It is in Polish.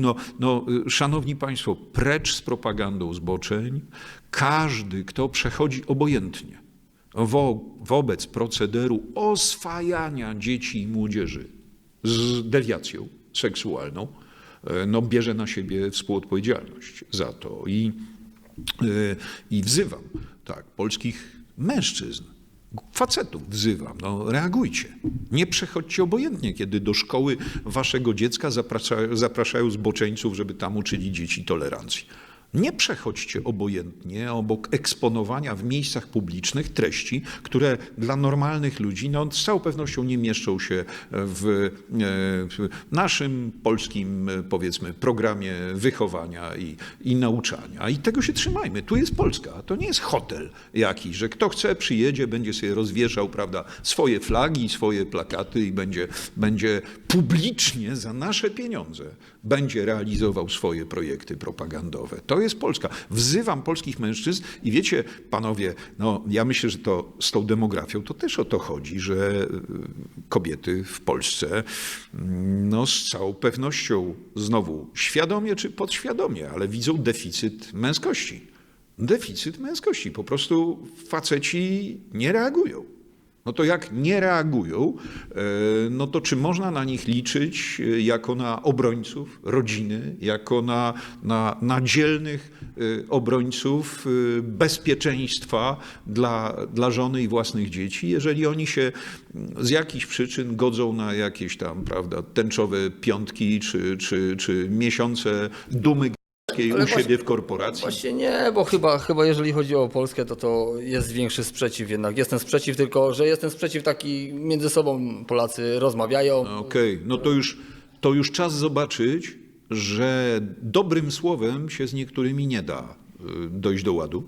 No, no, y, szanowni Państwo, precz z propagandą zboczeń. Każdy, kto przechodzi obojętnie wo, wobec procederu oswajania dzieci i młodzieży z dewiacją seksualną, e, no, bierze na siebie współodpowiedzialność za to. I, y, i wzywam tak, polskich mężczyzn, facetów wzywam, no reagujcie. Nie przechodźcie obojętnie, kiedy do szkoły waszego dziecka zapraszają, zapraszają zboczeńców, żeby tam uczyli dzieci tolerancji. Nie przechodźcie obojętnie obok eksponowania w miejscach publicznych treści, które dla normalnych ludzi no, z całą pewnością nie mieszczą się w, e, w naszym polskim, e, powiedzmy, programie wychowania i, i nauczania. I tego się trzymajmy. Tu jest Polska. To nie jest hotel jakiś, że kto chce przyjedzie, będzie sobie rozwieszał prawda, swoje flagi, swoje plakaty i będzie, będzie publicznie za nasze pieniądze będzie realizował swoje projekty propagandowe. To jest Polska. Wzywam polskich mężczyzn i wiecie, panowie, no ja myślę, że to z tą demografią to też o to chodzi, że y, kobiety w Polsce mm, no z całą pewnością znowu świadomie czy podświadomie, ale widzą deficyt męskości. Deficyt męskości. Po prostu faceci nie reagują. No to jak nie reagują, e, no to czy można na nich liczyć e, jako na obrońców rodziny, jako na, na, na dzielnych e, obrońców bezpieczeństwa dla, dla żony i własnych dzieci, jeżeli oni się z jakichś przyczyn godzą na jakieś tam, prawda, tęczowe piątki czy, czy, czy miesiące dumy u Ale siebie w korporacji? Właśnie nie, bo chyba, chyba jeżeli chodzi o Polskę, to to jest większy sprzeciw jednak. Jest ten sprzeciw, tylko że jest ten sprzeciw taki między sobą Polacy rozmawiają. Okej, no to już, to już czas zobaczyć, że dobrym słowem się z niektórymi nie da y, dojść do ładu.